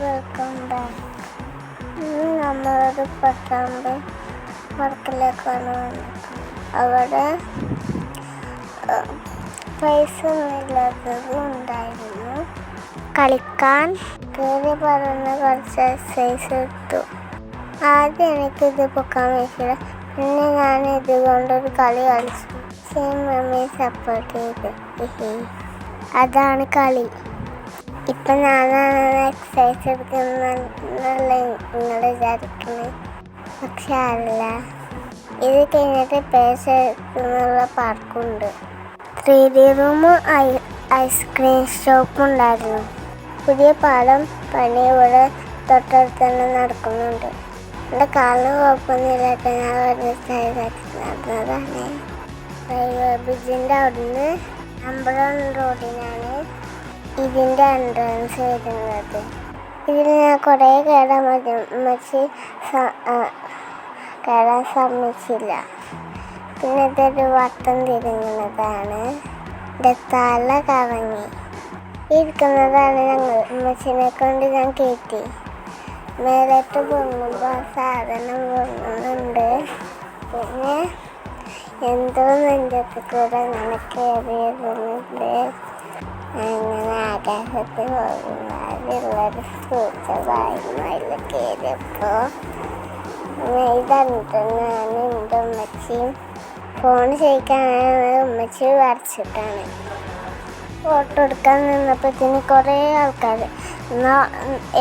Welcome back ഇന്ന് നമ്മളൊരു പട്ടാമ്പ് വർക്കിലേക്കാണ് വന്നത് അവിടെ പൈസ ഒന്നുമില്ലാത്തത് ഉണ്ടായിരുന്നു. കളിക്കാൻ കയറി പറഞ്ഞ കുറച്ച് എക്സസൈസ് എടുത്തു. ആദ്യം എനിക്കിത് പൊക്കാൻ പറ്റില്ല പിന്നെ ഞാൻ ഇതുകൊണ്ടൊരു കളി കളിച്ചു. സെയിം മമ്മി സപ്പോർട്ട് ചെയ്ത്. അതാണ് കളി. ഇപ്പൊ ഞാനാണ് എക്സസൈസ് എടുക്കുന്നല്ല നിങ്ങൾ വിചാരിക്കുന്നത് പക്ഷെ അല്ല. ഇത് കഴിഞ്ഞിട്ട് പേശ എടുക്കുന്നുള്ള പാർക്കുണ്ട്. ത്രീ ഡി റൂമും ഐ ഐസ്ക്രീം ഷോപ്പും ഉണ്ടായിരുന്നു. പുതിയ പാലം പണി ഇവിടെ തൊട്ടടുത്ത് തന്നെ നടക്കുന്നുണ്ട്. എന്റെ കാലിന് കുഴപ്പമൊന്നുമില്ലാത്ത ഞാൻ ഒരു സൈഡാക്കി നടന്നതാണ്. ബ്രിഡ്ജിന്റെ അവിടുന്ന് അമ്പലം റോഡിനാണ് ഇതിന്റെ എൻട്രൻസ് വരുന്നത്. ഇതിൽ ഞാൻ കുറേ കയറാൻ മതി മച്ചി കയറാൻ സമ്മതിച്ചില്ല. പിന്നെ ഇതൊരു വട്ടം തിരിഞ്ഞതാണ്. തല കറങ്ങി. ഇരിക്കുന്നതാണ് ഞങ്ങൾ. മച്ചിനെ കൊണ്ട് ഞാൻ കയറ്റി. മേലോട്ട് പൊങ്ങുമ്പോൾ സാധനം പൊങ്ങുന്നുണ്ട് പിന്നെ എന്തോ നെഞ്ചത്ത് കൂടെ അങ്ങനെ കയറി വരുന്നുണ്ട് അങ്ങനെ ആകാശത്ത് പോകുന്നതിലുള്ളൊരു സൂചകമായിരുന്നു അതിൽ കയറിയപ്പോൾ ഇതറിഞ്ഞിട്ട് ഞാൻ എന്റെ ഫോൺ ചെയ്യിക്കാനാണ് ഉമ്മച്ചി വരച്ചിട്ടാണ് ഫോട്ടോ എടുക്കാൻ നിന്നപ്പോഴത്തേന് കുറേ ആൾക്കാർ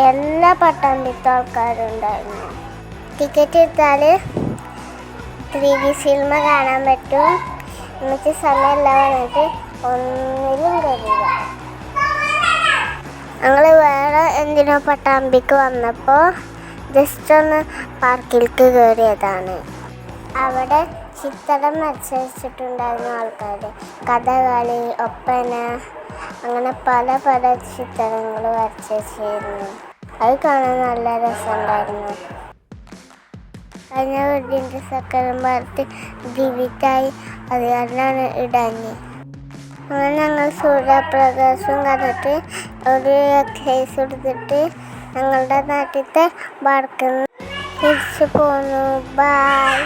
എല്ലാ പട്ടാമ്പിത്തെ ആൾക്കാരുണ്ടായിരുന്നു ടിക്കറ്റ് എടുത്താൽ ത്രീ ഡി സിനിമ കാണാൻ പറ്റും. എന്നിട്ട് സമയമില്ല പറഞ്ഞിട്ട് ഒന്നിലും കയറില്ല ഞങ്ങൾ വേറെ എന്തിനോ പട്ടാമ്പിക്ക് വന്നപ്പോൾ ജസ്റ്റ് ഒന്ന് പാർക്കിലേക്ക് കയറിയതാണ് അവിടെ ചിത്രം മത്സരിച്ചിട്ടുണ്ടായിരുന്നു ആൾക്കാർ കഥകളി ഒപ്പന അങ്ങനെ പല പല ചിത്രങ്ങൾ വരച്ചിരുന്നു അത് കാണാൻ നല്ല രസമുണ്ടായിരുന്നു. കഴിഞ്ഞ വീടിന്റെ സക്കരം ഭാരത്ത് ദിവിറ്റായി അത് കാരണമാണ് ഇടാഞ്ഞ് അങ്ങനെ ഞങ്ങൾ സൂര്യപ്രകാശം കണ്ടിട്ട് ഒരു എക്സസൈസ് എടുത്തിട്ട് ഞങ്ങളുടെ നാട്ടിലത്തെ പാർക്കിൽ തിരിച്ചു പോന്നു. ബൈ